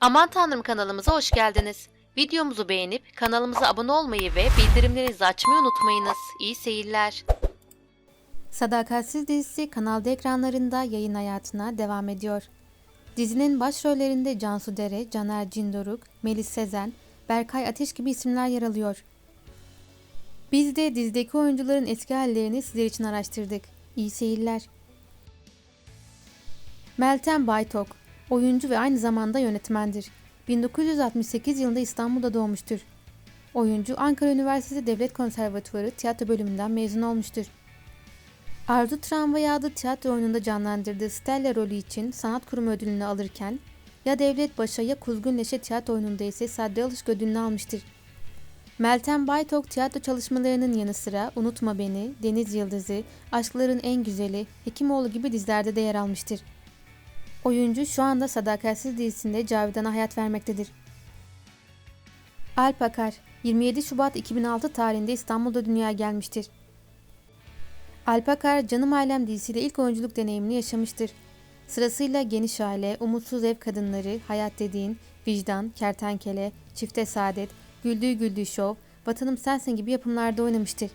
Aman Tanrım kanalımıza hoş geldiniz. Videomuzu beğenip kanalımıza abone olmayı ve bildirimlerinizi açmayı unutmayınız. İyi seyirler. Sadakatsiz dizisi kanalda ekranlarında yayın hayatına devam ediyor. Dizinin başrollerinde Cansu Dere, Caner Cindoruk, Melis Sezen, Berkay Ateş gibi isimler yer alıyor. Biz de dizideki oyuncuların eski hallerini sizler için araştırdık. İyi seyirler. Meltem Baytok, oyuncu ve aynı zamanda yönetmendir. 1968 yılında İstanbul'da doğmuştur. Oyuncu Ankara Üniversitesi Devlet Konservatuvarı tiyatro bölümünden mezun olmuştur. Arzu Tramvayı adlı tiyatro oyununda canlandırdığı Stella rolü için sanat kurumu ödülünü alırken ya Devlet Başa ya Kuzgun Leşe tiyatro oyununda ise Sadri Alışık ödülünü almıştır. Meltem Baytok tiyatro çalışmalarının yanı sıra Unutma Beni, Deniz Yıldızı, Aşkların En Güzeli, Hekimoğlu gibi dizilerde de yer almıştır. Oyuncu şu anda Sadakatsiz dizisinde Cavidan'a hayat vermektedir. Alp Akar, 27 Şubat 2006 tarihinde İstanbul'da dünyaya gelmiştir. Alp Akar, Canım Ailem dizisiyle ilk oyunculuk deneyimini yaşamıştır. Sırasıyla Geniş Aile, Umutsuz Ev Kadınları, Hayat Dediğin, Vicdan, Kertenkele, Çifte Saadet, Güldüğü Güldüğü Şov, Vatanım Sensin gibi yapımlarda oynamıştır.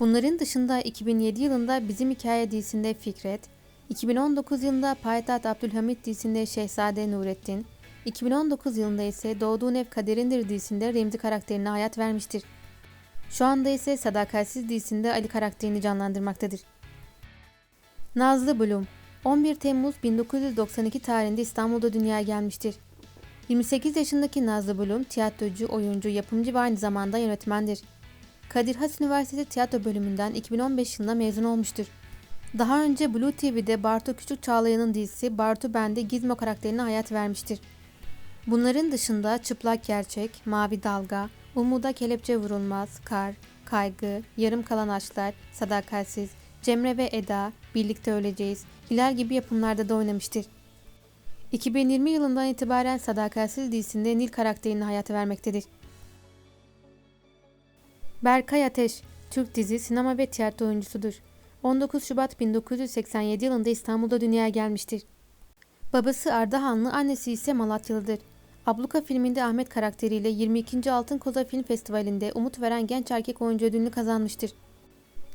Bunların dışında 2007 yılında Bizim Hikaye dizisinde Fikret, 2019 yılında Payitaht Abdülhamit dizisinde Şehzade Nurettin, 2019 yılında ise Doğduğun Ev Kaderindir dizisinde Remzi karakterine hayat vermiştir. Şu anda ise Sadakatsiz dizisinde Ali karakterini canlandırmaktadır. Nazlı Blum 11 Temmuz 1992 tarihinde İstanbul'da dünyaya gelmiştir. 28 yaşındaki Nazlı Blum tiyatrocu, oyuncu, yapımcı ve aynı zamanda yönetmendir. Kadir Has Üniversitesi Tiyatro Bölümünden 2015 yılında mezun olmuştur. Daha önce Blue TV'de Bartu Küçük Çağlayan'ın dizisi Bartu Bende Gizmo karakterine hayat vermiştir. Bunların dışında Çıplak Gerçek, Mavi Dalga, Umuda Kelepçe Vurulmaz, Kar, Kaygı, Yarım Kalan Aşklar, Sadakatsiz, Cemre ve Eda, Birlikte Öleceğiz, Hilal gibi yapımlarda da oynamıştır. 2020 yılından itibaren Sadakatsiz dizisinde Nil karakterine hayat vermektedir. Berkay Ateş, Türk dizi, sinema ve tiyatro oyuncusudur. 19 Şubat 1987 yılında İstanbul'da dünyaya gelmiştir. Babası Ardahanlı, annesi ise Malatyalıdır. Abluka filminde Ahmet karakteriyle 22. Altın Koza Film Festivali'nde umut veren genç erkek oyuncu ödülünü kazanmıştır.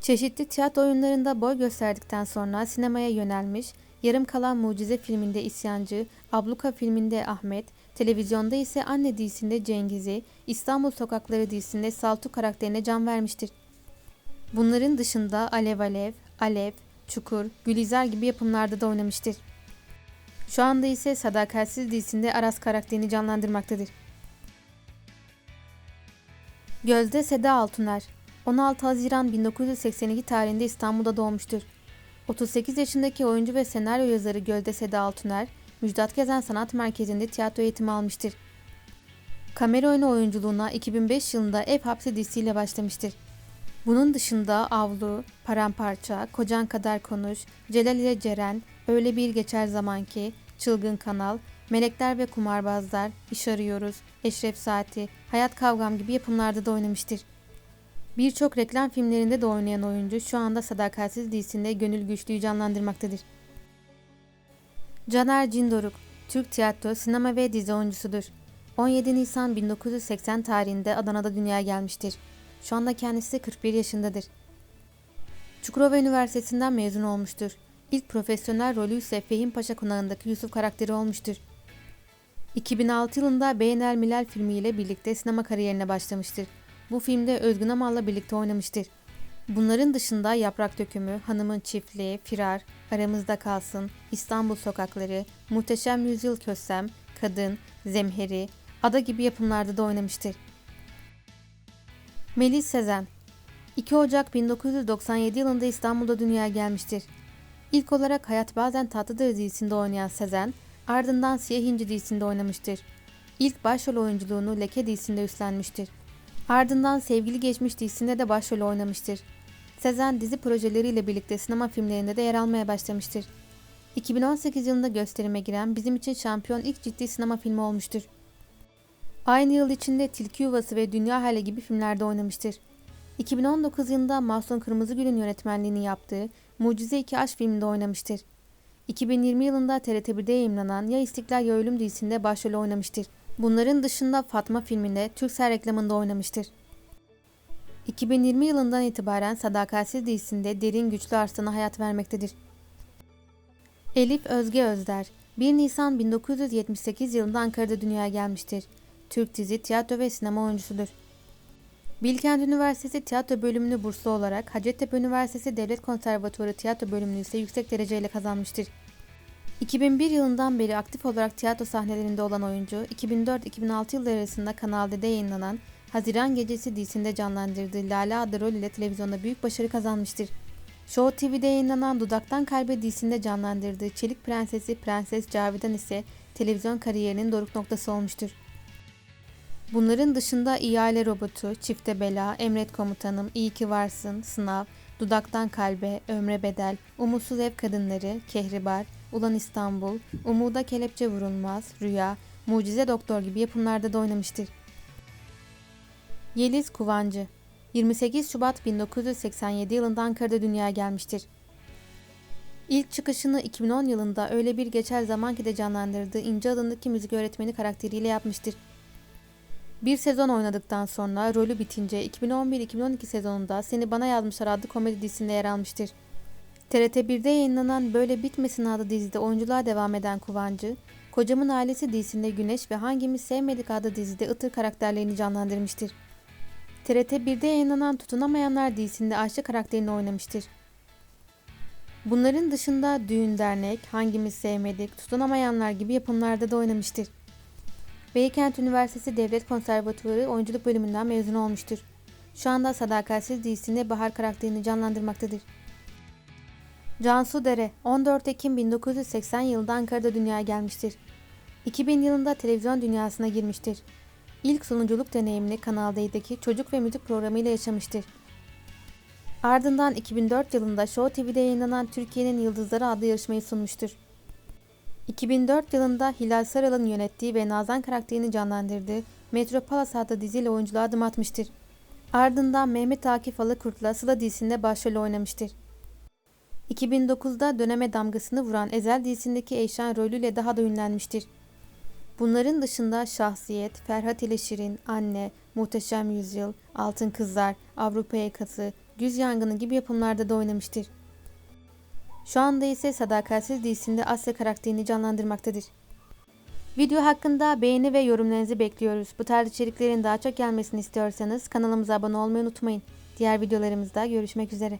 Çeşitli tiyatro oyunlarında boy gösterdikten sonra sinemaya yönelmiş, Yarım Kalan Mucize filminde İsyancı, Abluka filminde Ahmet, televizyonda ise Anne dizisinde Cengiz'i, İstanbul Sokakları dizisinde Saltuk karakterine can vermiştir. Bunların dışında Alev Alev, Alev, Çukur, Gülizar gibi yapımlarda da oynamıştır. Şu anda ise Sadakatsiz dizisinde Aras karakterini canlandırmaktadır. Gözde Seda Altuner 16 Haziran 1982 tarihinde İstanbul'da doğmuştur. 38 yaşındaki oyuncu ve senaryo yazarı Gözde Seda Altuner, Müjdat Gezen Sanat Merkezi'nde tiyatro eğitimi almıştır. Kamera oyunu oyunculuğuna 2005 yılında Ev Hapsi dizisiyle başlamıştır. Bunun dışında Avlu, Paramparça, Kocan Kadar Konuş, Celal ile Ceren, Öyle Bir Geçer Zamanki, Çılgın Kanal, Melekler ve Kumarbazlar, İş Arıyoruz, Eşref Saati, Hayat Kavgam gibi yapımlarda da oynamıştır. Birçok reklam filmlerinde de oynayan oyuncu şu anda Sadakatsiz dizisinde Gönül Güçlü'yü canlandırmaktadır. Caner Cindoruk, Türk tiyatro, sinema ve dizi oyuncusudur. 17 Nisan 1980 tarihinde Adana'da dünyaya gelmiştir. Şu anda kendisi 41 yaşındadır. Çukurova Üniversitesi'nden mezun olmuştur. İlk profesyonel rolü ise Fehim Paşa Konağı'ndaki Yusuf karakteri olmuştur. 2006 yılında Beynel Milal filmiyle birlikte sinema kariyerine başlamıştır. Bu filmde Özgün Amal'la birlikte oynamıştır. Bunların dışında Yaprak Dökümü, Hanımın Çiftliği, Firar, Aramızda Kalsın, İstanbul Sokakları, Muhteşem Yüzyıl Kösem, Kadın, Zemheri, Ada gibi yapımlarda da oynamıştır. Melis Sezen 2 Ocak 1997 yılında İstanbul'da dünyaya gelmiştir. İlk olarak Hayat Bazen Tatlıdır dizisinde oynayan Sezen, ardından Siyah İnci dizisinde oynamıştır. İlk başrol oyunculuğunu Leke dizisinde üstlenmiştir. Ardından Sevgili Geçmiş dizisinde de başrol oynamıştır. Sezen dizi projeleriyle birlikte sinema filmlerinde de yer almaya başlamıştır. 2018 yılında gösterime giren Bizim için Şampiyon ilk ciddi sinema filmi olmuştur. Aynı yıl içinde Tilki Yuvası ve Dünya Hali gibi filmlerde oynamıştır. 2019 yılında Mahsun Kırmızıgül'ün yönetmenliğini yaptığı Mucize 2 Aşk filminde oynamıştır. 2020 yılında TRT1'de yayınlanan Ya İstiklal Ya Ölüm dizisinde başrol oynamıştır. Bunların dışında Fatma filminde Türksel reklamında oynamıştır. 2020 yılından itibaren Sadakatsiz dizisinde Derin Güçlü Arslan'a hayat vermektedir. Elif Özge Özder 1 Nisan 1978 yılında Ankara'da dünyaya gelmiştir. Türk dizi, tiyatro ve sinema oyuncusudur. Bilkent Üniversitesi Tiyatro Bölümünü burslu olarak Hacettepe Üniversitesi Devlet Konservatuarı Tiyatro Bölümünü ise yüksek dereceyle kazanmıştır. 2001 yılından beri aktif olarak tiyatro sahnelerinde olan oyuncu, 2004-2006 yılları arasında Kanal D'de yayınlanan Haziran Gecesi dizisinde canlandırdığı Lale adlı rol ile televizyonda büyük başarı kazanmıştır. Show TV'de yayınlanan Dudaktan Kalbe dizisinde canlandırdığı Çelik Prensesi Prenses Cavidan ise televizyon kariyerinin doruk noktası olmuştur. Bunların dışında İhale Robotu, Çifte Bela, Emret Komutanım, İyi Ki Varsın, Sınav, Dudaktan Kalbe, Ömre Bedel, Umutsuz Ev Kadınları, Kehribar, Ulan İstanbul, Umuda Kelepçe Vurulmaz, Rüya, Mucize Doktor gibi yapımlarda da oynamıştır. Yeliz Kuvancı 28 Şubat 1987 yılında Ankara'da dünyaya gelmiştir. İlk çıkışını 2010 yılında Öyle Bir Geçer Zaman ki de canlandırdığı İnce adındaki müzik öğretmeni karakteriyle yapmıştır. Bir sezon oynadıktan sonra rolü bitince 2011-2012 sezonunda Seni Bana Yazmışlar adlı komedi dizisinde yer almıştır. TRT1'de yayınlanan Böyle Bitmesin adlı dizide oyunculuğa devam eden Kuvancı, Kocamın Ailesi dizisinde Güneş ve Hangimiz Sevmedik adlı dizide Itır karakterlerini canlandırmıştır. TRT1'de yayınlanan Tutunamayanlar dizisinde Ayşe karakterini oynamıştır. Bunların dışında Düğün Dernek, Hangimiz Sevmedik, Tutunamayanlar gibi yapımlarda da oynamıştır. Beykent Üniversitesi Devlet Konservatuvarı Oyunculuk Bölümünden mezun olmuştur. Şu anda Sadakatsiz dizisinde Bahar karakterini canlandırmaktadır. Cansu Dere 14 Ekim 1980 yılında Ankara'da dünyaya gelmiştir. 2000 yılında televizyon dünyasına girmiştir. İlk sunuculuk deneyimini Kanal D'deki çocuk ve müzik programıyla yaşamıştır. Ardından 2004 yılında Show TV'de yayınlanan Türkiye'nin Yıldızları adlı yarışmayı sunmuştur. 2004 yılında Hilal Saral'ın yönettiği ve Nazan karakterini canlandırdığı Metropolis adlı diziyle oyunculuğa adım atmıştır. Ardından Mehmet Akif Alakurt'la Sıla dizisinde başrol oynamıştır. 2009'da döneme damgasını vuran Ezel dizisindeki Eyşan rolüyle daha da ünlenmiştir. Bunların dışında Şahsiyet, Ferhat ile Şirin, Anne, Muhteşem Yüzyıl, Altın Kızlar, Avrupa Yakası, Güz Yangını gibi yapımlarda da oynamıştır. Şu anda ise Sadakatsiz dizisinde Asya karakterini canlandırmaktadır. Video hakkında beğeni ve yorumlarınızı bekliyoruz. Bu tarz içeriklerin daha çok gelmesini istiyorsanız kanalımıza abone olmayı unutmayın. Diğer videolarımızda görüşmek üzere.